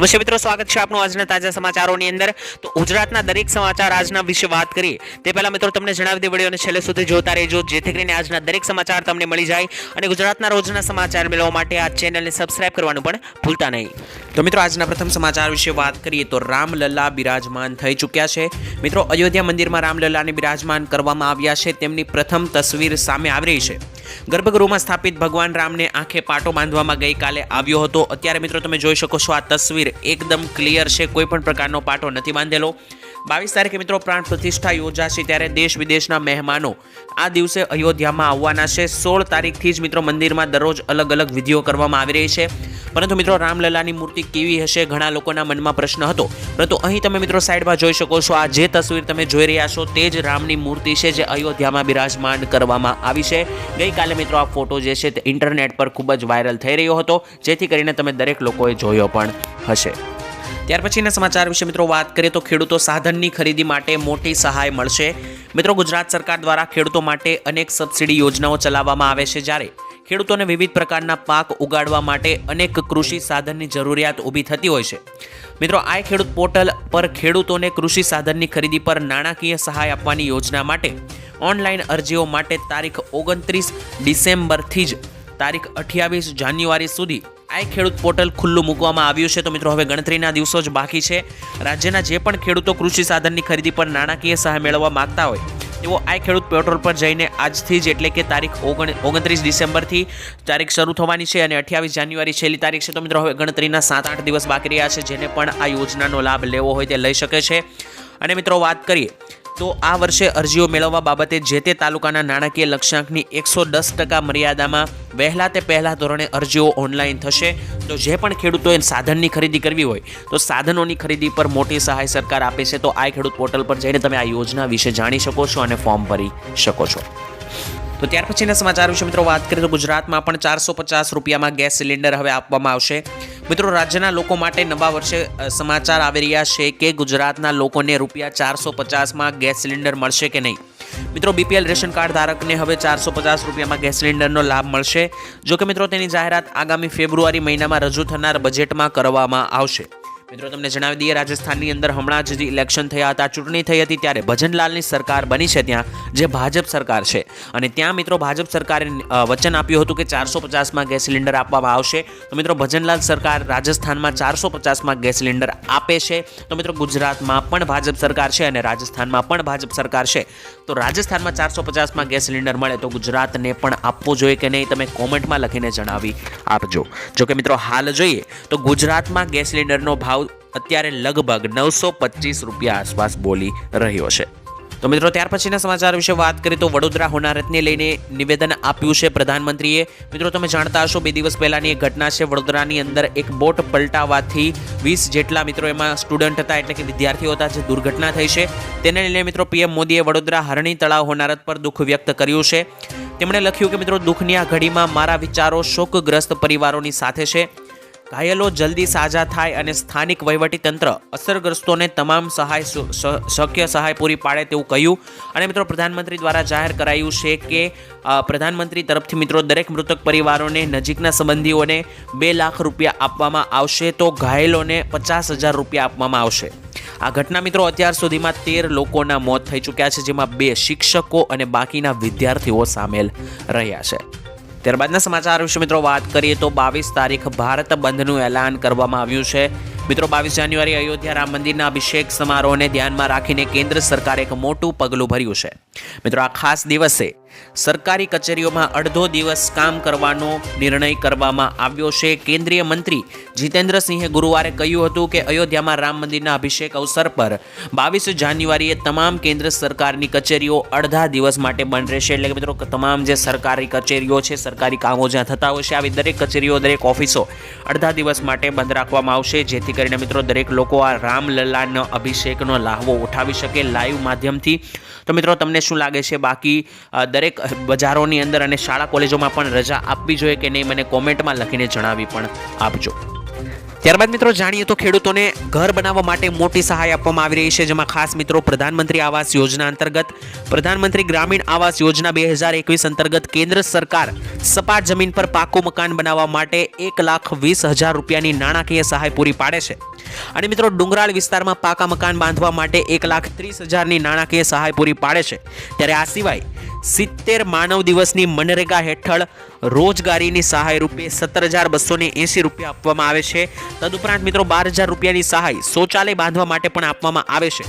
નમસ્તે મિત્રો સ્વાગત છે આપનું આજના તાજા સમાચારોની અંદર. તો ગુજરાતના દરેક સમાચાર આજના વિશે વાત કરીએ. તે પહેલાં મિત્રો તમને જણાવી દે વિડીયોને છેલ્લે સુધી જોતા રહેજો, જેથી કરીને આજના દરેક સમાચાર તમને મળી જાય અને ગુજરાતના રોજના સમાચાર મેળવવા માટે આ ચેનલને સબસ્ક્રાઇબ કરવાનું પણ ભૂલતા નહીં. તો મિત્રો આજના પ્રથમ સમાચાર વિશે વાત કરીએ તો રામલલ્લા બિરાજમાન થઈ ચૂક્યા છે. મિત્રો અયોધ્યા મંદિરમાં રામલલ્લાને બિરાજમાન કરવામાં આવ્યા છે. તેમની પ્રથમ તસવીર સામે આવી રહી છે. ગર્ભગૃહમાં સ્થાપિત ભગવાન રામને આંખે પાટો બાંધવામાં ગઈકાલે આવ્યો હતો. અત્યારે મિત્રો તમે જોઈ શકો છો આ તસવીર એકદમ ક્લિયર છે. કોઈ પણ પ્રકારનો પાટો નથી બાંધેલો. બાવીસ તારીખે મિત્રો પ્રાણ પ્રતિષ્ઠા યોજાશે ત્યારે દેશ વિદેશના મહેમાનો આ દિવસે અયોધ્યામાં આવવાના છે. સોળ તારીખથી જ મિત્રો મંદિરમાં દરરોજ અલગ અલગ વિધિઓ કરવામાં આવી રહી છે. પરંતુ મિત્રો રામલલાની મૂર્તિ કેવી હશે ઘણા લોકોના મનમાં પ્રશ્ન હતો. પરંતુ અહીં તમે મિત્રો સાઈડમાં જોઈ શકો છો, આ જે તસવીર તમે જોઈ રહ્યા છો તે જ રામની મૂર્તિ છે જે અયોધ્યામાં બિરાજમાન કરવામાં આવી છે. ગઈકાલે મિત્રો આ ફોટો જે છે તે ઇન્ટરનેટ પર ખૂબ જ વાયરલ થઈ રહ્યો હતો, જેથી કરીને તમે દરેક લોકોએ જોયો પણ હશે. ત્યાર પછીના સમાચાર વિશે મિત્રો વાત કરીએ તો ખેડૂતો સાધનની ખરીદી માટે મોટી સહાય મળશે. મિત્રો, ગુજરાત સરકાર દ્વારા ખેડૂતો માટે અનેક સબસિડી યોજનાઓ ચલાવવામાં આવે છે જ્યારે ખેડૂતોને વિવિધ પ્રકારના પાક ઉગાડવા માટે અનેક કૃષિ સાધનની જરૂરિયાત ઊભી થતી હોય છે. મિત્રો, આ ખેડૂત પોર્ટલ પર ખેડૂતોને કૃષિ સાધનની ખરીદી પર નાણાકીય સહાય આપવાની યોજના માટે ઓનલાઈન અરજીઓ માટે તારીખ ઓગણત્રીસ ડિસેમ્બરથી જ તારીખ અઠ્યાવીસ જાન્યુઆરી સુધી આ ખેડૂત પોર્ટલ ખુલ્લું મૂકવામાં આવ્યું છે. તો મિત્રો, હવે ગણતરીના દિવસો જ બાકી છે. રાજ્યના જે પણ ખેડૂતો કૃષિ સાધનની ખરીદી પર નાણાકીય સહાય મેળવવા માગતા હોય, તેઓ આ ખેડૂત પોર્ટલ પર જઈને આજથી જ એટલે કે તારીખ ઓગણ, ઓગણત્રીસ ડિસેમ્બરથી તારીખ શરૂ થવાની છે અને અઠ્યાવીસ જાન્યુઆરી છેલ્લી તારીખ છે. તો મિત્રો, હવે ગણતરીના સાત, આઠ દિવસ બાકી રહ્યા છે. જેને પણ આ યોજનાનો લાભ લેવો હોય તે લઈ શકે છે. અને મિત્રો, વાત કરીએ તો આ વર્ષે અરજીઓ મેળવવા બાબતે જે તે તાલુકાના નાણાકીય લક્ષ્યાંકની એકસો દસ ટકા મર્યાદામાં વહેલા તે પહેલા ધોરણે અરજીઓ ઓનલાઈન થશે. તો જે પણ ખેડૂતોએ સાધનની ખરીદી કરવી હોય, તો સાધનોની ખરીદી પર મોટી સહાય સરકાર આપે છે. તો આ ખેડૂત પોર્ટલ પર જઈને તમે આ યોજના વિશે જાણી શકો છો અને ફોર્મ ભરી શકો છો. તો ત્યાર પછીના સમાચાર વિશે મિત્રો વાત કરીએ તો ગુજરાતમાં પણ ચારસો પચાસ રૂપિયામાં ગેસ સિલિન્ડર હવે આપવામાં આવશે. મિત્રો, રાજ્યના લોકો માટે નવા વર્ષે સમાચાર આવી રહ્યા છે કે ગુજરાતના લોકોને રૂપિયા ચારસો પચાસમાં ગેસ સિલિન્ડર મળશે કે નહીં? મિત્રો બીપીએલ રેશન કાર્ડ ધારકને હવે ચારસો પચાસ રૂપિયામાં ગેસ સિલિન્ડરનો લાભ મળશે. જો કે મિત્રો, તેની જાહેરાત આગામી ફેબ્રુઆરી મહિનામાં રજૂ થનાર બજેટમાં કરવામાં આવશે. મિત્રો, તમને જણાવી દઈએ, રાજસ્થાનની અંદર હમણાં જ ઇલેક્શન થયા હતા, ચૂંટણી થઈ હતી ત્યારે ભજનલાલની સરકાર બની છે ત્યાં, જે ભાજપ સરકાર છે. અને ત્યાં, મિત્રો, ભાજપ સરકારે વચન આપ્યું હતું કે ચારસો પચાસમાં ગેસ સિલિન્ડર આપવામાં આવશે. તો મિત્રો, ભજનલાલ સરકાર રાજસ્થાનમાં ચારસો પચાસમાં ગેસ સિલિન્ડર આપે છે. તો મિત્રો, ગુજરાતમાં પણ ભાજપ સરકાર છે અને રાજસ્થાનમાં પણ ભાજપ સરકાર છે. તો રાજસ્થાનમાં ચારસો પચાસમાં ગેસ સિલિન્ડર મળે તો ગુજરાતને પણ આપવો જોઈએ કે નહીં, તમે કોમેન્ટમાં લખીને જણાવી આપજો. જો કે મિત્રો, હાલ જોઈએ તો ગુજરાતમાં ગેસ સિલિન્ડરનો ભાવ અત્યારે લગભગ નવસો પચીસ રૂપિયા આસપાસ બોલી રહ્યો છે. તો મિત્રો, ત્યાર પછીના સમાચાર વિશે વાત કરીએ તો વડોદરા હોનારતને લઈને નિવેદન આપ્યું છે પ્રધાનમંત્રીએ. મિત્રો, તમે જાણતા હશો બે દિવસ પહેલાની એક ઘટના છે, વડોદરાની અંદર એક બોટ પલટાવાથી વીસ જેટલા મિત્રો એમાં સ્ટુડન્ટ હતા, એટલે કે વિદ્યાર્થીઓ હતા, જે દુર્ઘટના થઈ છે. તેને લઈને મિત્રો, પીએમ મોદીએ વડોદરા હરણી તળાવ હોનારત પર દુઃખ વ્યક્ત કર્યું છે. તેમણે લખ્યું કે, મિત્રો, દુઃખની આ ઘડીમાં મારા વિચારો શોકગ્રસ્ત પરિવારોની સાથે છે. ઘાયલો જલ્દી સાજા થાય અને સ્થાનિક વહીવટીતંત્ર અસરગ્રસ્તોને તમામ સહાય શક્ય સહાય પૂરી પાડે તેવું કહ્યું. અને મિત્રો, પ્રધાનમંત્રી દ્વારા જાહેર કરાયું છે કે પ્રધાનમંત્રી તરફથી મિત્રો, દરેક મૃતક પરિવારોને નજીકના સંબંધીઓને બે લાખ રૂપિયા આપવામાં આવશે તો ઘાયલોને પચાસ હજાર રૂપિયા આપવામાં આવશે. આ ઘટના મિત્રો, અત્યાર સુધીમાં તેર લોકોના મોત થઈ ચૂક્યા છે, જેમાં બે શિક્ષકો અને બાકીના વિદ્યાર્થીઓ સામેલ રહ્યા છે. ત્યારબાદના સમાચાર વિશે મિત્રો વાત કરીએ તો બાવીસ તારીખ ભારત બંધનું એલાન કરવામાં આવ્યું છે. મિત્રો, બાવીસ જાન્યુઆરી અયોધ્યા રામ મંદિરના અભિષેક સમારોહને ધ્યાનમાં રાખીને કેન્દ્ર સરકારે એક મોટું પગલું ભર્યું છે. મિત્રો, આ ખાસ દિવસે સરકારી કચેરીઓમાં અડધો દિવસ કામ કરવાનો નિર્ણય કરવામાં આવ્યો છે. કેન્દ્રીય મંત્રી જીતેન્દ્રસિંહે ગુરુવારે કહ્યું હતું કે અયોધ્યામાં રામ મંદિરના અભિષેક અવસર પર બાવીસ જાન્યુઆરીએ તમામ કેન્દ્ર સરકારની કચેરીઓ અડધા દિવસ માટે બંધ રહેશે. એટલે કે મિત્રો તમામ જે સરકારી કચેરીઓ છે, સરકારી કામો જ્યાં થતા હોય છે, આવી દરેક કચેરીઓ, દરેક ઓફિસો અડધા દિવસ માટે બંધ રાખવામાં આવશે. જેથી કરીને મિત્રો, દરેક લોકો આ રામલલ્લાનો અભિષેકનો લાહવો ઉઠાવી શકે. લાઈવ માધ્યમથી તો મિત્રો, તમને શું લાગે છે? બાકી દરેક બજારોની અંદર અને શાળા કોલેજોમાં પણ રજા આપવી જોઈએ કે નહીં? મને કોમેન્ટમાં લખીને જણાવી પણ આપજો. ત્યારબાદ મિત્રો જાણીએ તો ખેડૂતોને ઘર બનાવવા માટે મોટી સહાય આપવામાં આવી રહી છે, જેમાં ખાસ મિત્રો પ્રધાનમંત્રી આવાસ યોજના અંતર્ગત પ્રધાનમંત્રી ગ્રામીણ આવાસ યોજના બે હજાર એકવીસ અંતર્ગત કેન્દ્ર સરકાર સપાટ જમીન પર પાકું મકાન બનાવવા માટે એક લાખ વીસ હજાર રૂપિયાની નાણાકીય સહાય પૂરી પાડે છે. અને મિત્રો ડુંગરાળ વિસ્તારમાં પાકા મકાન બાંધવા માટે એક લાખ ત્રીસ હજારની નાણાકીય સહાય પૂરી પાડે છે. ત્યારે આ સિવાય સિત્તેર માનવ દિવસની મનરેગા હેઠળ રોજગારીની સહાય રૂપે સત્તર હજાર બસો એંસી રૂપિયા આપવામાં આવે છે. તદુપરાંત મિત્રો બાર હજાર રૂપિયાની સહાય શૌચાલય બાંધવા માટે પણ આપવામાં આવે છે.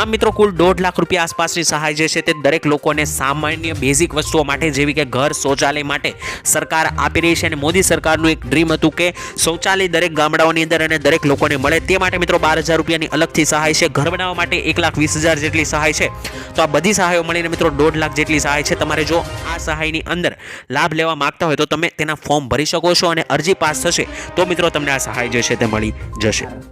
આમ મિત્રો કુલ દોઢ લાખ રૂપિયા આસપાસની સહાય જે છે તે દરેક લોકોને સામાન્ય બેઝિક વસ્તુઓ માટે જેવી કે ઘર, શૌચાલય માટે સરકાર આપી રહી છે અને મોદી સરકારનું એક ડ્રીમ હતું કે શૌચાલય દરેક ગામડાઓની અંદર અને દરેક લોકોને મળે. તે માટે મિત્રો બાર હજાર રૂપિયાની અલગથી સહાય છે. ઘર બનાવવા માટે એક લાખ વીસ હજાર જેટલી સહાય છે. તો આ બધી સહાયો મળીને મિત્રો દોઢ લાખ જેટલી સહાય છે. તમારે જો આ સહાયની અંદર લાભ લેવા માગતા હોય તો તમે તેના ફોર્મ ભરી શકો છો અને અરજી પાસ થશે તો મિત્રો તમને આ સહાય જે છે તે મળી જશે.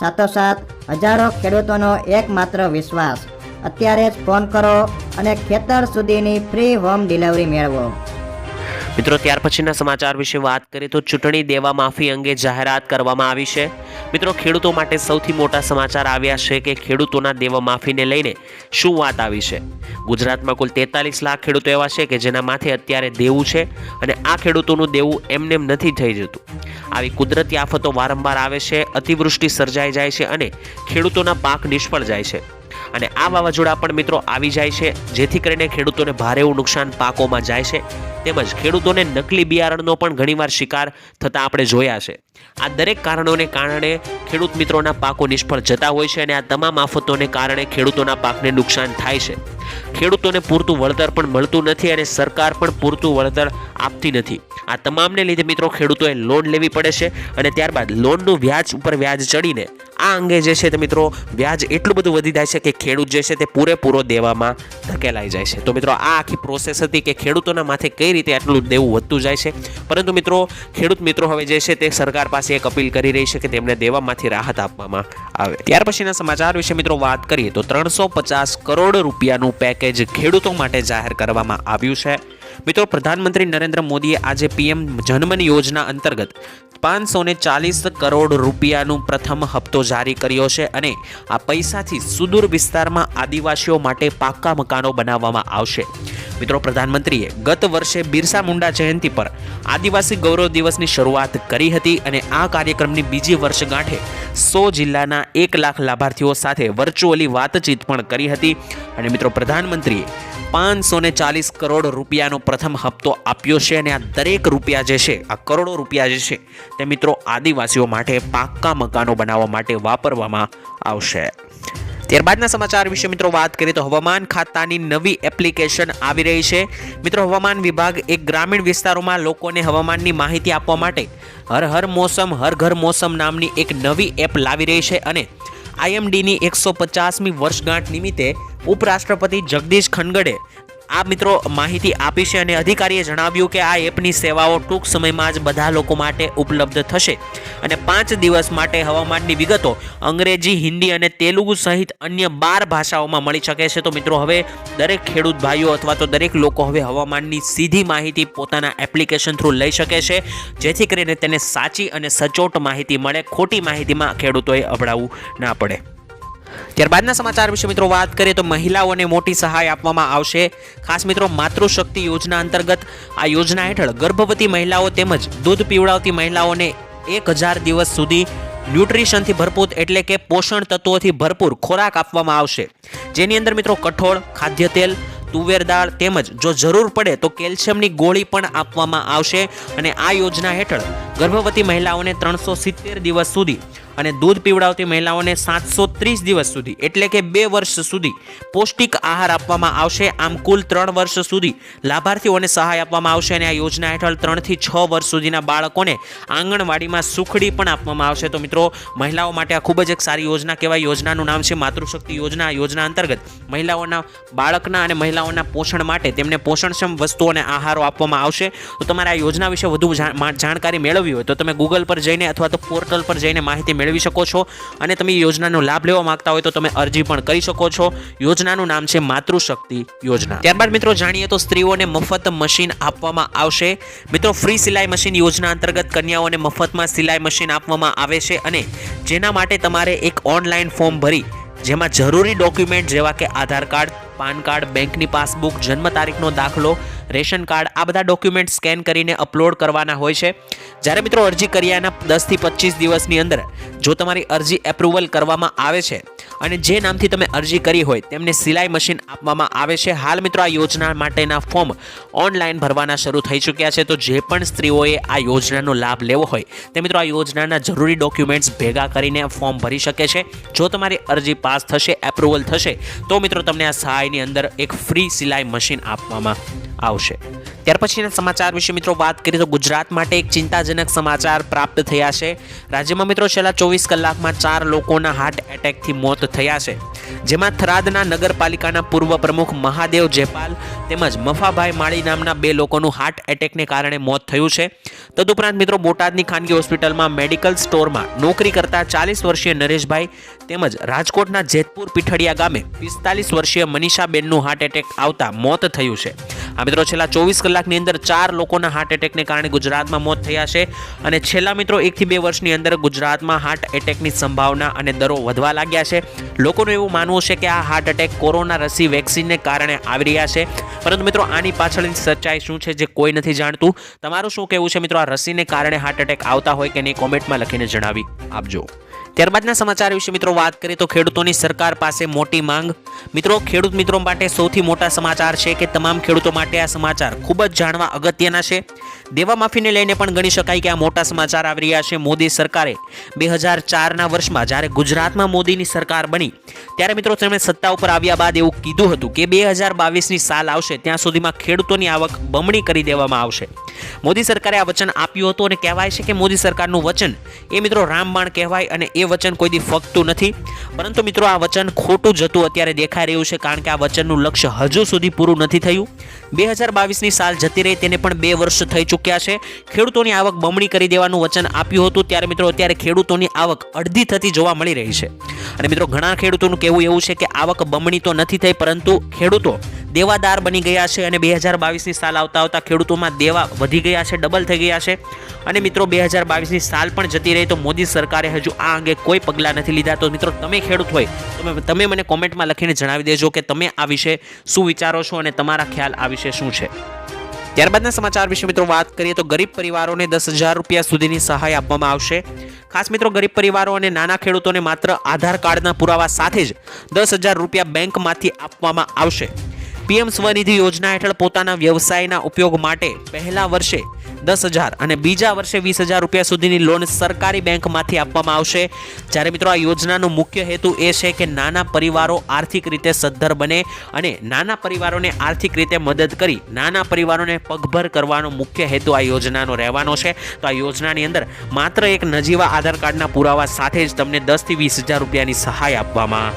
સાથોસાથ હજારો ખેડૂતોનો એકમાત્ર વિશ્વાસ. અત્યારે જ ફોન કરો અને ખેતર સુધીની ફ્રી હોમ ડિલિવરી મેળવો. મિત્રો, ત્યાર પછીના સમાચાર વિશે વાત કરીએ તો ચૂંટણી દેવા માફી અંગે જાહેરાત કરવામાં આવી છે. મિત્રો, ખેડૂતો માટે સૌથી મોટા સમાચાર આવ્યા છે કે ખેડૂતોના દેવા માફીને લઈને શું વાત આવી છે? ગુજરાતમાં કુલ તેતાલીસ લાખ ખેડૂતો એવા છે કે જેના માથે અત્યારે દેવું છે અને આ ખેડૂતોનું દેવું એમનેમ નથી થઈ જતું. આવી કુદરતી આફતો વારંવાર આવે છે, અતિવૃષ્ટિ સર્જાઈ જાય છે અને ખેડૂતોના પાક નિષ્ફળ જાય છે. અને આ વાવાઝોડા પણ મિત્રો આવી જાય છે, જેથી કરીને ખેડૂતોને ભારે એવું નુકસાન પાકોમાં જાય છે. તેમજ ખેડૂતોને નકલી બિયારણનો પણ ઘણીવાર શિકાર થતા આપણે જોયા છે. આ દરેક કારણોને કારણે ખેડૂત મિત્રોના પાકો નિષ્ફળ જતા હોય છે અને આ તમામ આફતોને કારણે ખેડૂતોના પાકને નુકસાન થાય છે. ખેડૂતોને પૂરતું વળતર પણ મળતું નથી અને સરકાર પણ પૂરતું વળતર આપતી નથી. આ તમામને લીધે મિત્રો ખેડૂતોએ લોન લેવી પડે છે અને ત્યારબાદ લોનનું વ્યાજ ઉપર વ્યાજ ચડીને આ અંગે જે છે તે મિત્રો વ્યાજ એટલું બધું વધી જાય છે કે ખેડૂત જે છે તે પૂરેપૂરો દેવામાં ધકેલાઈ જાય છે. તો મિત્રો આ આખી પ્રોસેસ હતી કે ખેડૂતોના માથે કઈ રીતે આટલું દેવું વધતું જાય છે? પરંતુ મિત્રો ખેડૂત મિત્રો હવે જે છે તે સરકાર પાસે એક અપીલ કરી રહી છે કે તેમને દેવામાંથી રાહત આપવામાં આવે. ત્યાર પછીના સમાચાર વિશે મિત્રો વાત કરીએ તો ત્રણસો પચાસ કરોડ રૂપિયાનું પેકેજ ખેડૂતો માટે જાહેર કરવામાં આવ્યું છે. મિત્રો, પ્રધાનમંત્રી નરેન્દ્ર મોદીએ આજે પીએમ જનમન યોજના અંતર્ગત પાંચસો ચાલીસ કરોડ રૂપિયાનું પ્રથમ હપ્તો જારી કર્યો છે અને આ પૈસાથી સુદૂર વિસ્તારમાં આદિવાસીઓ માટે પાક્કા મકાનો બનાવવામાં આવશે. મિત્રો, પ્રધાનમંત્રીએ ગત વર્ષે બિરસા મુંડા જયંતિ પર આદિવાસી ગૌરવ દિવસની શરૂઆત કરી હતી અને આ કાર્યક્રમની બીજી વર્ષગાંઠે સો જિલ્લાના એક લાખ લાભાર્થીઓ સાથે વર્ચ્યુઅલી વાતચીત પણ કરી હતી. અને મિત્રો, પ્રધાનમંત્રીએ પાંચસો ને ચાલીસ કરોડ રૂપિયાનો પ્રથમ હપ્તો આપ્યો છે અને આ દરેક રૂપિયા જે છે, આ કરોડો રૂપિયા જે છે, તે મિત્રો આદિવાસીઓ માટે પાક્કા મકાનો બનાવવા માટે વાપરવામાં આવશે. ત્યારબાદના સમાચાર વિશે મિત્રો વાત કરીએ તો હવામાન ખાતાની નવી એપ્લિકેશન આવી રહી છે. મિત્રો હવામાન વિભાગ એક ગ્રામીણ વિસ્તારોમાં લોકોને હવામાનની માહિતી આપવા માટે હર હર મોસમ, હર ઘર મોસમ નામની એક નવી એપ લાવી રહી છે અને આઈએમડીની એકસો પચાસમી વર્ષગાંઠ નિમિત્તે ઉપરાષ્ટ્રપતિ જગદીશ ખનગડે આ મિત્રો માહિતી આપી છે અને અધિકારીએ જણાવ્યું કે આ એપની સેવાઓ ટૂંક સમયમાં જ બધા લોકો માટે ઉપલબ્ધ થશે અને પાંચ દિવસ માટે હવામાનની વિગતો અંગ્રેજી, હિન્દી અને તેલુગુ સહિત અન્ય બાર ભાષાઓમાં મળી શકે છે. તો મિત્રો, હવે દરેક ખેડૂત ભાઈઓ અથવા તો દરેક લોકો હવે હવામાનની સીધી માહિતી પોતાના એપ્લિકેશન થ્રુ લઈ શકે છે, જેથી કરીને તેને સાચી અને સચોટ માહિતી મળે. ખોટી માહિતીમાં ખેડૂતોએ અભડાવવું ના પડે. ત્યારબાદના સમાચાર વિશે મિત્રો વાત કરીએ તો મહિલાઓને મોટી સહાય આપવામાં આવશે. ખાસ મિત્રો માતૃશક્તિ યોજના અંતર્ગત આ યોજના હેઠળ ગર્ભવતી મહિલાઓ તેમજ દૂધ પીવડાવતી મહિલાઓને એક હજાર દિવસ સુધી ન્યુટ્રિશનથી ભરપૂર એટલે કે પોષણ તત્વોથી ભરપૂર ખોરાક આપવામાં આવશે. જેની અંદર મિત્રો કઠોળ ખાદ્ય તેલ તુવેર દાળ તેમજ જો જરૂર પડે તો કેલ્શિયમની ગોળી પણ આપવામાં આવશે. અને આ યોજના હેઠળ ગર્ભવતી મહિલાઓને ત્રણસો સિત્તેર દિવસ સુધી અને દૂધ પીવડાવતી મહિલાઓને સાતસો ત્રીસ દિવસ સુધી, એટલે કે બે વર્ષ સુધી પૌષ્ટિક આહાર આપવામાં આવશે. આમ કુલ ત્રણ વર્ષ સુધી લાભાર્થીઓને સહાય આપવામાં આવશે અને આ યોજના હેઠળ ત્રણથી છ વર્ષ સુધીના બાળકોને આંગણવાડીમાં સુખડી પણ આપવામાં આવશે. તો મિત્રો, મહિલાઓ માટે આ ખૂબ જ એક સારી યોજના કહેવાય. યોજનાનું નામ છે માતૃશક્તિ યોજના. યોજના અંતર્ગત મહિલાઓના બાળકના અને મહિલાઓના પોષણ માટે તેમને પોષણક્ષમ વસ્તુઓ અને આહારો આપવામાં આવશે. તો તમારે આ યોજના વિશે વધુ જાણકારી મેળવવી હોય તો તમે ગૂગલ પર જઈને અથવા તો પોર્ટલ પર જઈને માહિતી મેળવી શકો છો અને તમે યોજનાનો લાભ લેવા માંગતા હોય તો તમે અરજી પણ કરી શકો છો. યોજનાનું નામ છે માતૃશક્તિ યોજના. ત્યારબાદ મિત્રો જાણીએ તો સ્ત્રીઓને મફત મશીન આપવામાં આવશે. મિત્રો ફ્રી સિલાઈ મશીન યોજના અંતર્ગત કન્યાઓને મફતમાં સિલાઈ મશીન આપવામાં આવે છે અને જેના માટે તમારે એક ઓનલાઈન ફોર્મ ભરી, જેમાં જરૂરી ડોક્યુમેન્ટ જેવા કે આધાર કાર્ડ, પાન કાર્ડ, બેંકની પાસબુક, જન્મ તારીખનો દાખલો રેશન કાર્ડ, આ બધા ડોક્યુમેન્ટ સ્કેન કરીને અપલોડ કરવાના હોય છે. જ્યારે મિત્રો અરજી કર્યાના દસથી પચીસ દિવસની અંદર, જો તમારી અરજી એપ્રુવલ કરવામાં આવે છે અને જે નામથી તમે અરજી કરી હોય, તેમને સિલાઈ મશીન આપવામાં આવે છે. હાલ મિત્રો આ યોજના માટેના ફોર્મ ઓનલાઈન ભરવાના શરૂ થઈ ચૂક્યા છે. તો જે પણ સ્ત્રીઓએ આ યોજનાનો લાભ લેવો હોય, તે મિત્રો આ યોજનાના જરૂરી ડોક્યુમેન્ટ્સ ભેગા કરીને ફોર્મ ભરી શકે છે. જો તમારી અરજી પાસ થશે એપ્રુવલ થશે, તો મિત્રો તમને આ સહાયની અંદર એક ફ્રી સિલાઈ મશીન આપવામાં આવશે. ત્યાર પછીના સમાચાર વિશે મિત્રો વાત કરીએ તો ગુજરાત માટે એક ચિંતાજનક સમાચાર પ્રાપ્ત થયા છે. રાજ્યમાં મિત્રો છેલ્લા ચોવીસ કલાકમાં ચાર લોકોના હાર્ટ એટેકથી મોત થયા છે. જેમાં થરાદના નગરપાલિકાના પૂર્વ પ્રમુખ મહાદેવ જેપાલ તેમજ મફાભાઈ માળી નામના બે લોકોનું હાર્ટ એટેકને કારણે મોત થયું છે. તદુપરાંત મિત્રો બોટાદની ખાનગી હોસ્પિટલમાં મેડિકલ સ્ટોરમાં નોકરી કરતા ચાલીસ વર્ષીય નરેશભાઈ તેમજ રાજકોટના જેતપુર પીઠડિયા ગામે પિસ્તાલીસ વર્ષીય મનીષાબેનનું હાર્ટ એટેક આવતા મોત થયું છે. આ મિત્રો છેલ્લા ચોવીસ કલાકની અંદર ચાર લોકોના હાર્ટ એટેકને કારણે ગુજરાતમાં મોત થયા છે અને છેલ્લા મિત્રો એકથી બે વર્ષની અંદર ગુજરાતમાં હાર્ટ એટેકની સંભાવના અને દરો વધવા લાગ્યા છે. લોકોનું એવું માનવું છે કે આ હાર્ટ એટેક કોરોના રસી વેક્સિનને કારણે આવી રહ્યા છે. પરંતુ મિત્રો આની પાછળની સચ્ચાઈ શું છે જે કોઈ નથી જાણતું? તમારું શું કહેવું છે? મિત્રો આ રસીને કારણે હાર્ટ એટેક આવતા હોય કે નહીં? કોમેન્ટમાં લખીને જણાવી આપજો. ત્યારબાદના સમાચાર વિશે મિત્રો વાત કરીએ તો ખેડૂતોની સરકાર પાસે મોટી માંગ. મિત્રો, ખેડૂત મિત્રો માટે સૌથી મોટા સમાચાર છે કે તમામ ખેડૂતો માટે આ સમાચાર ખૂબ જ જાણવા અગત્યના છે. દેવા માફીને લઈને પણ ગણી શકાય કે આ મોટા સમાચાર આવી રહ્યા છે. મોદી સરકારે બે હજાર ચારના વર્ષમાં જ્યારે ગુજરાતમાં મોદીની સરકાર બની, ત્યારે મિત્રો તેમણે સત્તા ઉપર આવ્યા બાદ એવું કીધું હતું કે બે હજાર બાવીસની સાલ આવશે, ત્યાં સુધીમાં ખેડૂતોની આવક બમણી કરી દેવામાં આવશે. મોદી સરકારે આ વચન આપ્યું હતું અને કહેવાય છે કે મોદી સરકારનું વચન એ મિત્રો રામબાણ કહેવાય અને એ વચન કોઈ દી ફગતું નથી. પરંતુ મિત્રો, આ વચન ખોટું જતું અત્યારે દેખાઈ રહ્યું છે, કારણ કે આ વચનનું લક્ષ્ય હજુ સુધી પૂરું નથી થયું. બે હજાર બાવીસની સાલ જતી રહી, તેને પણ બે વર્ષ થઈ ચૂક્યા છે. ખેડૂતોની આવક બમણી કરી દેવાનું વચન આપ્યું હતું. ત્યારે મિત્રો, અત્યારે ખેડૂતોની આવક અડધી થતી જોવા મળી રહી છે. અને મિત્રો, ઘણા ખેડૂતોનું કહેવું એવું છે કે આવક બમણી તો નથી થઈ, પરંતુ ખેડૂતો દેવાદાર બની ગયા છે અને બે હજાર બાવીસની સાલ આવતા આવતા ખેડૂતોમાં દેવા વધી ગયા છે, ડબલ થઈ ગયા છે. અને મિત્રો, બે હજાર બાવીસની સાલ પણ જતી રહી, તો મોદી સરકારે હજુ આ અંગે કોઈ પગલાં નથી લીધા. તો મિત્રો, તમે ખેડૂત હોય, તમે તમે મને કોમેન્ટમાં લખીને જણાવી દેજો કે તમે આ વિશે શું વિચારો છો અને તમારા ખ્યાલ આ વિશે શું છે. ત્યારબાદના સમાચાર વિશે મિત્રો વાત કરીએ તો ગરીબ પરિવારોને દસ હજાર રૂપિયા સુધીની સહાય આપવામાં આવશે. ખાસ મિત્રો, ગરીબ પરિવારો અને નાના ખેડૂતોને માત્ર આધાર કાર્ડના પુરાવા સાથે જ દસ હજાર રૂપિયા બેંકમાંથી આપવામાં આવશે. પીએમ સ્વનિધિ યોજના હેઠળ પોતાના વ્યવસાયના ઉપયોગ માટે પહેલા વર્ષે દસ હજાર અને બીજા વર્ષે વીસ હજાર રૂપિયા સુધીની લોન સરકારી બેંકમાંથી આપવામાં આવશે. જ્યારે મિત્રો આ યોજનાનો મુખ્ય હેતુ એ છે કે નાના પરિવારો આર્થિક રીતે સદ્ધર બને અને નાના પરિવારોને આર્થિક રીતે મદદ કરી નાના પરિવારોને પગભર કરવાનો મુખ્ય હેતુ આ યોજનાનો રહેવાનો છે. તો આ યોજનાની અંદર માત્ર એક નજીવા આધાર કાર્ડના પુરાવા સાથે જ તમને દસથી વીસ હજાર રૂપિયાની સહાય આપવામાં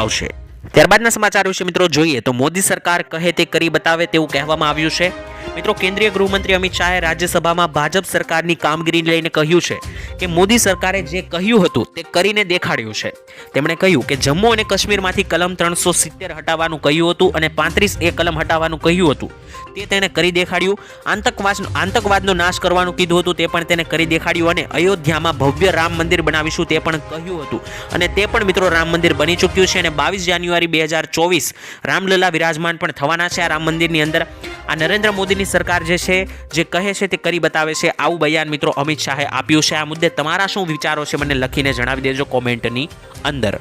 આવશે. ત્યારબાદના સમાચાર વિશે મિત્રો જોઈએ તો મોદી સરકાર કહે તે કરી બતાવે તેવું કહેવામાં આવ્યું છે. મિત્રો, કેન્દ્રીય ગૃહમંત્રી અમિત શાહે રાજ્યસભામાં ભાજપ સરકારની કામગીરીને લઈને કહ્યું છે કે મોદી સરકારે જે કહ્યું હતું તે કરીને દેખાડ્યું છે. તેમણે કહ્યું કે જમ્મુ અને કાશ્મીરમાંથી કલમ ત્રણસો સિત્તેર હટાવવાનું કહ્યું હતું અને પાંત્રીસ એ કલમ હટાવવાનું કહ્યું હતું. તે તેણે કરી દેખાડ્યું. આતંકવાદ આતંકવાદનો નાશ કરવાનું કીધું હતું, તે પણ તેને કરી દેખાડ્યું અને અયોધ્યામાં ભવ્ય રામ મંદિર બનાવીશું તે પણ કહ્યું હતું. અને તે પણ, મિત્રો, રામ મંદિર બની ચૂક્યું છે અને બાવીસ જાન્યુઆરી બે હજાર ચોવીસ રામલલા વિરાજમાન પણ થવાના છે આ રામ મંદિરની અંદર. આ નરેન્દ્ર મોદીની સરકાર જે છે, જે કહે છે તે કરી બતાવે છે. આવું બયાન, મિત્રો, અમિત શાહે આપ્યું છે. આ મુદ્દે તમારા શું વિચારો છે, મને લખીને જણાવી દેજો કોમેન્ટની અંદર.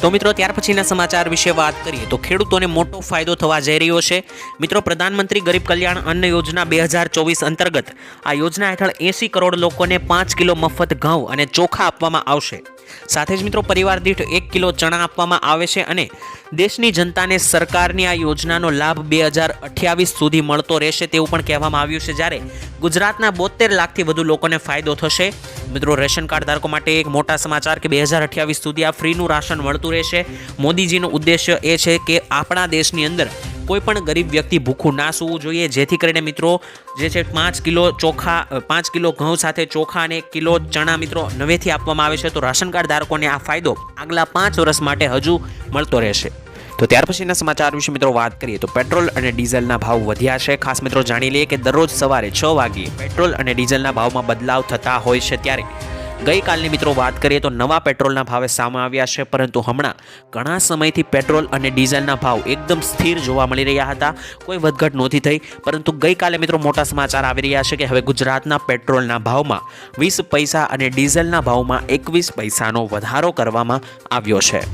તો મિત્રો, ત્યાર પછીના સમાચાર વિશે વાત કરીએ તો ખેડૂતોને મોટો ફાયદો થવા જઈ રહ્યો છે. મિત્રો, પ્રધાનમંત્રી ગરીબ કલ્યાણ અન્ન યોજના બે હજાર ચોવીસ અંતર્ગત આ યોજના હેઠળ એંસી કરોડ લોકોને પાંચ કિલો મફત ઘઉં અને ચોખા આપવામાં આવશે. સાથે જ મિત્રો પરિવાર દીઠ એક કિલો ચણા આપવામાં આવે છે અને દેશની જનતાને સરકારની આ યોજનાનો લાભ બે હજાર અઠ્યાવીસ સુધી મળતો રહેશે તેવું પણ કહેવામાં આવ્યું છે. જ્યારે ગુજરાતના બોતેર લાખથી વધુ લોકોને ફાયદો થશે. મિત્રો, રેશન કાર્ડ ધારકો માટે એક મોટા સમાચાર કે બે હજાર અઠ્યાવીસ સુધી આ ફ્રીનું રાશન મળતું રહેશે. મોદીજીનો ઉદ્દેશ્ય એ છે કે આપણા દેશની અંદર કોઈ પણ ગરીબ વ્યક્તિ ભૂખું ના સૂવું જોઈએ. જેથી કરીને મિત્રો, જે છે પાંચ કિલો ચોખા પાંચ કિલો ઘઉં સાથે ચોખા અને કિલો ચણા મિત્રો નવેથી આપવામાં આવે છે. તો રાશન કાર્ડ ધારકોને આ ફાયદો આગલા પાંચ વર્ષ માટે હજુ મળતો રહેશે. તો ત્યાર પછીના સમાચાર વિશે મિત્રો વાત કરીએ તો પેટ્રોલ અને ડીઝલના ભાવ વધ્યા છે. ખાસ મિત્રો જાણી લઈએ કે દરરોજ સવારે છ વાગ્યે પેટ્રોલ અને ડીઝલના ભાવમાં બદલાવ થતા હોય છે ત્યારે. ગઈકાલની મિત્રો વાત કરીએ તો નવા પેટ્રોલના ભાવે સામે આવ્યા છે, પરંતુ હમણાં ઘણા સમયથી પેટ્રોલ અને ડીઝલના ભાવ એકદમ સ્થિર જોવા મળી રહ્યા હતા. કોઈ વધઘટ નહોતી થઈ, પરંતુ ગઈકાલે મિત્રો મોટા સમાચાર આવી રહ્યા છે કે હવે ગુજરાતના પેટ્રોલના ભાવમાં વીસ પૈસા અને ડીઝલના ભાવમાં એકવીસ પૈસાનો વધારો કરવામાં આવ્યો છે.